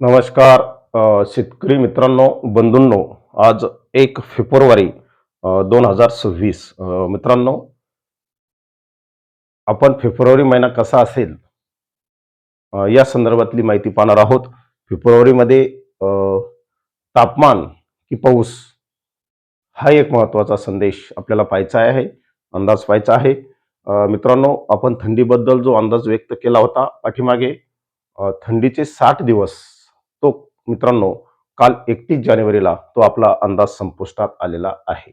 नमस्कार शेतकरी मित्रांनो बंधूंनो आज एक फेब्रुवारी दोन हजार सव्वीस मित्रांनो आपण फेब्रुवारी महिना कसा असेल या संदर्भातली माहिती पाहणार आहोत. फेब्रुवारीमध्ये तापमान की पाऊस हा एक महत्त्वाचा संदेश आपल्याला पाहायचा आहे अंदाज पाहायचा आहे. मित्रांनो आपण थंडीबद्दल जो अंदाज व्यक्त केला होता पाठीमागे थंडीचे साठ दिवस मित्रांनो काल एकतीस जानेवारीला तो आपला अंदाज संपुष्टात आलेला आहे.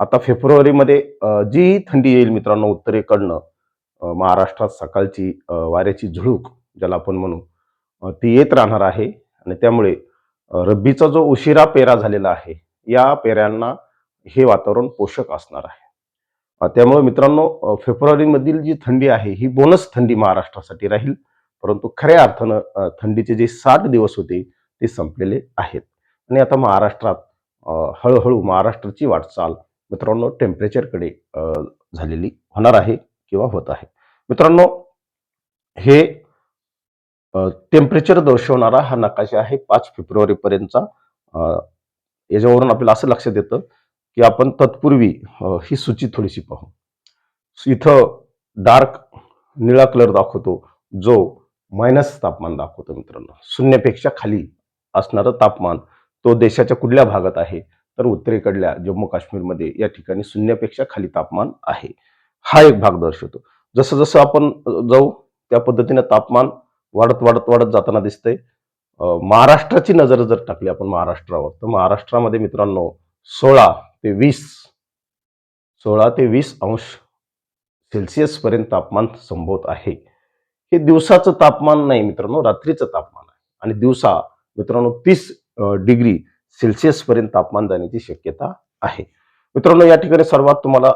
आता फेब्रुवारीमध्ये जी थंडी येईल मित्रांनो उत्तरेकडनं महाराष्ट्रात सकाळची वाऱ्याची झुळूक ज्याला आपण म्हणू ती येत राहणार आहे. आणि त्यामुळे रब्बीचा जो उशिरा पेरा झालेला आहे या पेऱ्यांना हे वातावरण पोषक असणार आहे. त्यामुळे मित्रांनो फेब्रुवारीमधील जी थंडी आहे ही बोनस थंडी महाराष्ट्रासाठी राहील. परंतु खऱ्या अर्थानं थंडीचे जे साठ दिवस होते ते संपलेले आहेत. आणि आता महाराष्ट्रात हळूहळू महाराष्ट्राची वाटचाल मित्रांनो टेम्परेचरकडे झालेली होणार आहे किंवा होत आहे. मित्रांनो हे टेम्परेचर दर्शवणारा हा नकाशा आहे पाच फेब्रुवारीपर्यंतचा. याच्यावरून आपल्याला असं लक्षात येतं की आपण तत्पूर्वी ही सूची थोडीशी पाहू. इथं डार्क निळा कलर दाखवतो जो मायनस तापमान दाखवतो मित्रांनो. शून्यापेक्षा खाली असणारं तापमान तो देशाच्या कुठल्या भागात आहे? तर उत्तरेकडल्या जम्मू काश्मीरमध्ये या ठिकाणी शून्यापेक्षा खाली तापमान आहे. हा एक भाग दर्शवतो. जसं जसं आपण जाऊ त्या पद्धतीने तापमान वाढत वाढत वाढत जाताना दिसतंय. महाराष्ट्राची नजर जर टाकली आपण महाराष्ट्रावर तर महाराष्ट्रामध्ये मित्रांनो सोळा ते वीस सोळा ते वीस अंश सेल्सिअस पर्यंत तापमान संभवत आहे. हे दिवसाचं तापमान नाही मित्रांनो रात्रीचं तापमान आहे. आणि दिवसा मित्रांनो तीस डिग्री सेल्सिअस पर्यंत तापमान जाण्याची शक्यता आहे. मित्रांनो या ठिकाणी सर्वात तुम्हाला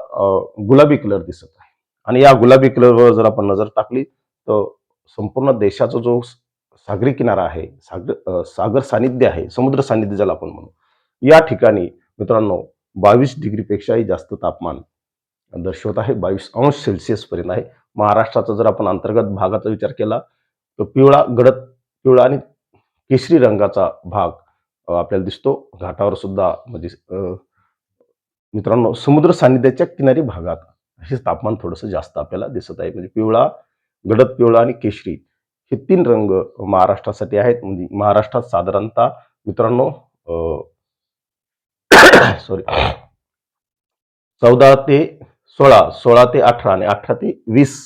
गुलाबी कलर दिसत आहे. आणि या गुलाबी कलरवर जर आपण नजर टाकली तर संपूर्ण देशाचा जो सागरी किनारा आहे सागर सागर सानिध्य आहे समुद्र सानिध्य ज्याला आपण म्हणू या ठिकाणी मित्रांनो बावीस डिग्रीपेक्षाही जास्त तापमान दर्शवत आहे. बावीस अंश सेल्सिअस पर्यंत आहे. महाराष्ट्राचा जर आपण अंतर्गत भागाचा विचार केला तर पिवळा गडद पिवळा आणि केशरी रंगाचा भाग आपल्याला दिसतो. घाटावर सुद्धा म्हणजे मित्रांनो समुद्र सानिध्याच्या किनारी भागात हे तापमान थोडंसं जास्त आपल्याला दिसत आहे. म्हणजे पिवळा गडद पिवळा आणि केशरी हे तीन रंग महाराष्ट्रासाठी आहेत. म्हणजे महाराष्ट्रात साधारणतः मित्रांनो सॉरी चौदा ते सोळा सोळा ते अठरा आणि अठरा ते वीस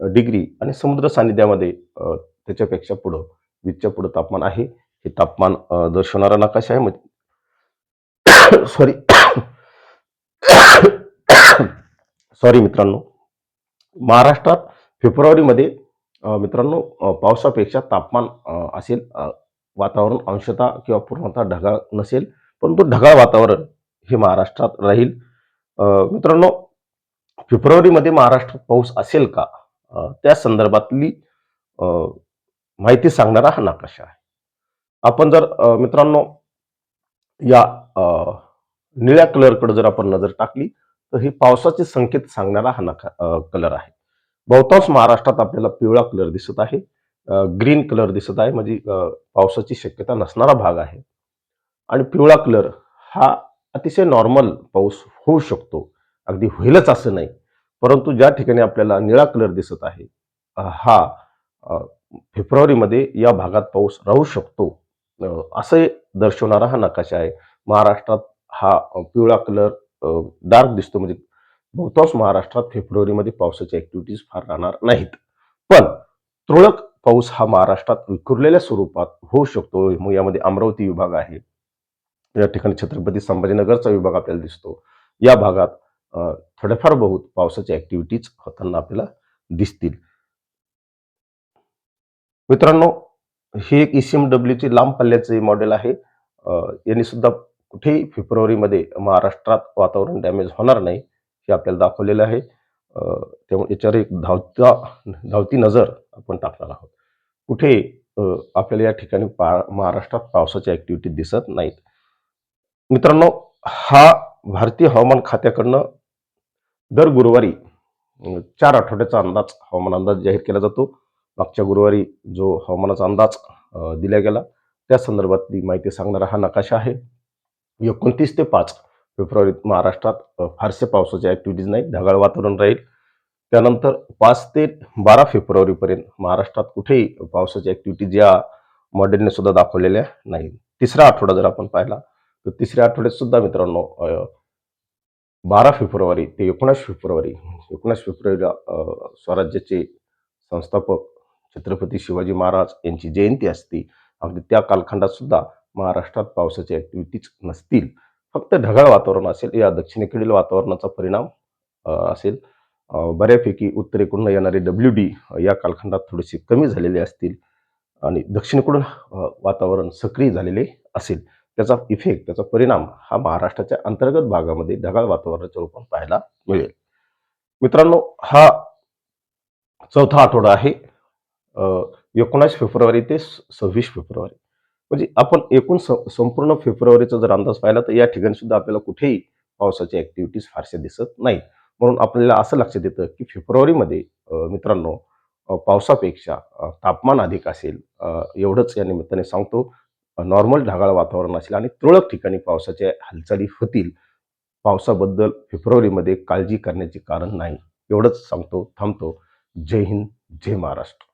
डिग्री आणि समुद्र सानिध्यामध्ये त्याच्यापेक्षा पुढं. वीसच्या पुढं तापमान आहे. हे तापमान दर्शवणारा नकाशा आहे. सॉरी सॉरी मित्रांनो. महाराष्ट्रात फेब्रुवारीमध्ये मित्रांनो पावसापेक्षा तापमान असेल वातावरण अंशता किंवा पूर्णतः ढगाळ नसेल परंतु ढगाळ वातावरण हे महाराष्ट्रात राहील. मित्रांनो फेब्रुवारीमध्ये महाराष्ट्रात पाऊस असेल का? त्या संदर्भातली माहिती सांगणारा हा नकाशा आहे. आपण जर मित्रांनो या निळ्या कलरकडे जर आपण नजर टाकली तर हे पावसाचे संकेत सांगणारा हा नका कलर आहे. बहुतांश महाराष्ट्रात आपल्याला पिवळा कलर दिसत आहे ग्रीन कलर दिसत आहे म्हणजे पावसाची शक्यता नसणारा भाग आहे. आणि पिवळा कलर हा अतिशय नॉर्मल पाऊस होऊ शकतो. अगदी होईलच असं नाही. परंतु ज्या ठिकाणी आपल्याला निळा कलर दिसत आहे हा फेब्रुवारीमध्ये या भागात पाऊस राहू शकतो. असे दर्शवणारा हा नकाशा आहे. महाराष्ट्रात हा पिवळा कलर डार्क दिसतो. म्हणजे बहुतांश महाराष्ट्रात फेब्रुवारीमध्ये पावसाच्या ऍक्टिव्हिटीज फार राहणार नाहीत. पण तुरळक पाऊस हा महाराष्ट्रात विखुरलेल्या स्वरूपात होऊ शकतो. मग यामध्ये अमरावती विभाग आहे. या ठिकाणी छत्रपती संभाजीनगरचा विभाग आपल्याला दिसतो. या भागात थोड्याफार बहुत पावसाच्या ऍक्टिव्हिटीज होताना आपल्याला दिसतील. मित्रांनो ही एक ई सी एम डब्ल्यूची लांब पल्ल्याचे मॉडेल आहे. यांनी सुद्धा कुठेही फेब्रुवारीमध्ये महाराष्ट्रात वातावरण डॅमेज होणार नाही हे आपल्याला दाखवलेलं आहे. त्यामुळे याच्यावर एक धावता धावती नजर आपण टाकणार आहोत. कुठे आपल्याला या ठिकाणी पा महाराष्ट्रात पावसाच्या ॲक्टिव्हिटी दिसत नाहीत. मित्रांनो हा भारतीय हवामान खात्याकडनं दर गुरुवारी चार आठवड्याचा अंदाज हवामान अंदाज जाहीर केला जातो. मागच्या गुरुवारी जो हवामानाचा अंदाज दिला गेला त्या संदर्भातली माहिती सांगणारा हा नकाशा आहे. एकोणतीस ते पाच फेब्रुवारीत महाराष्ट्रात फारसे पावसाच्या ॲक्टिव्हिटीज नाही ढगाळ वातावरण राहील. त्यानंतर पाच ते बारा फेब्रुवारीपर्यंत महाराष्ट्रात कुठेही पावसाच्या ॲक्टिव्हिटीज या मॉडेलने सुद्धा दाखवलेल्या नाही तिसरा आठवडा जर आपण पाहिला तर तिसऱ्या आठवड्यात सुद्धा मित्रांनो बारा फेब्रुवारी ते एकोणीस फेब्रुवारी एकोणीस फेब्रुवारीला स्वराज्याचे संस्थापक छत्रपती शिवाजी महाराज यांची जयंती असते अगदी त्या कालखंडात सुद्धा महाराष्ट्रात पावसाच्या ॲक्टिव्हिटीज नसतील. फक्त ढगाळ वातावरण असेल या दक्षिणेकडील वातावरणाचा परिणाम असेल. बऱ्यापैकी उत्तरेकडून येणारे डब्ल्यू डी या कालखंडात थोडेसे कमी झालेले असतील आणि दक्षिणेकडून वातावरण सक्रिय झालेले असेल. त्याचा इफेक्ट त्याचा परिणाम हा महाराष्ट्राच्या अंतर्गत भागामध्ये ढगाळ वातावरणाच्या रूपात पाहायला मिळेल. मित्रांनो हा चौथा आठवडा आहे. एकोणास फेब्रुवारी ते सव्वीस फेब्रुवारी. म्हणजे आपण एकूण स संपूर्ण फेब्रुवारीचा जर अंदाज पाहिला तर या ठिकाणी सुद्धा आपल्याला कुठेही पावसाच्या ॲक्टिव्हिटीज फारशा दिसत नाहीत. म्हणून आपल्याला असं लक्षात येतं की फेब्रुवारीमध्ये मित्रांनो पावसापेक्षा तापमान अधिक असेल. एवढंच या निमित्ताने सांगतो नॉर्मल ढगाळ वातावरण असेल आणि तुरळक ठिकाणी पावसाच्या हालचाली होतील. पावसाबद्दल फेब्रुवारीमध्ये काळजी करण्याचे कारण नाही. एवढंच सांगतो थांबतो. जय हिंद जय महाराष्ट्र.